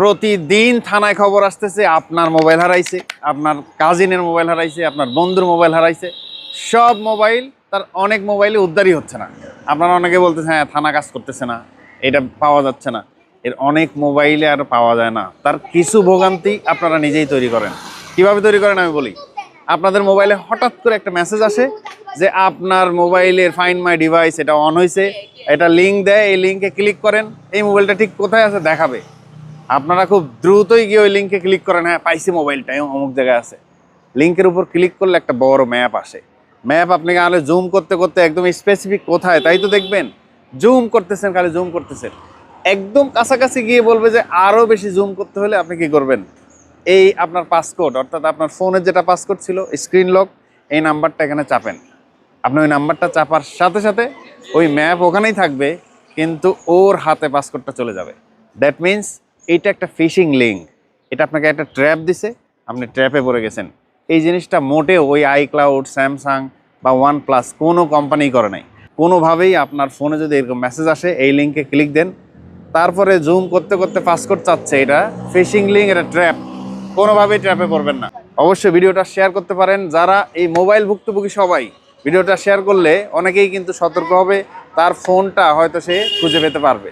প্রতিদিন থানায় খবর আসতেছে, আপনার মোবাইল হারাইছে, আপনার কাজিনের মোবাইল হারাইছে, আপনার বন্ধুর মোবাইল হারাইছে। সব মোবাইল, তার অনেক মোবাইলে উদ্ধারই হচ্ছে না। আপনারা অনেকে বলতেছে হ্যাঁ থানা কাজ করতেছে না, এটা পাওয়া যাচ্ছে না। এর অনেক মোবাইলে আর পাওয়া যায় না। তার কিছু ভোগান্তি আপনারা নিজেই তৈরি করেন। কীভাবে তৈরি করেন আমি বলি? আপনাদের মোবাইলে হঠাৎ করে একটা মেসেজ আসে যে, আপনার মোবাইলের ফাইন মাই ডিভাইস এটা অন হয়েছে এটা লিঙ্ক দেয়, এই লিঙ্কে ক্লিক করেন, এই মোবাইলটা ঠিক কোথায় আছে দেখাবে। আপনারা খুব দ্রুতই গিয়ে ওই লিঙ্কে ক্লিক করেন হ্যাঁ পাইছি মোবাইলটা অমুক জায়গায় আছে। লিঙ্কের উপর ক্লিক করলে একটা বড় ম্যাপ আসে। ম্যাপ আপনি আলে জুম করতে করতে একদম স্পেসিফিক কোথায়, তাই তো দেখবেন? জুম করতেছেন, খালি জুম করতেছেন। একদম কাছাকাছি গিয়ে বলবে যে আরও বেশি জুম করতে হলে আপনি কি করবেন? এই আপনার পাসকোড অর্থাৎ আপনার ফোনের যেটা পাসকোড ছিল স্ক্রিন লক এই নাম্বারটা এখানে চাপেন। আপনি ওই নাম্বারটা চাপার সাথে সাথে ওই ম্যাপ ওখানেই থাকবে, কিন্তু ওর হাতে পাসকোডটা চলে যাবে। দ্যাট মিন্স এইটা একটা ফিশিং লিঙ্ক। এটা আপনাকে একটা ট্র্যাপ দিছে, আপনি ট্র্যাপে পড়ে গেছেন। এই জিনিসটা মোটেও ওই আইক্লাউড স্যামসাং বা ওয়ান প্লাস কোনো কোম্পানি করে নাই। কোনোভাবেই আপনার ফোনে যদি এরকম মেসেজ আসে, এই লিঙ্কে ক্লিক দেন, তারপরে জুম করতে করতে পাস পাসকোড চাচ্ছে এটা ফিশিং লিঙ্ক এটা ট্র্যাপ কোনোভাবেই ট্র্যাপে পড়বেন না। অবশ্যই ভিডিওটা শেয়ার করতে পারেন। যারা এই মোবাইল ভুক্তভোগী সবাই, ভিডিওটা শেয়ার করলে অনেকেই কিন্তু সতর্ক হবে, তার ফোনটা হয়তো সে খুঁজে পেতে পারবে।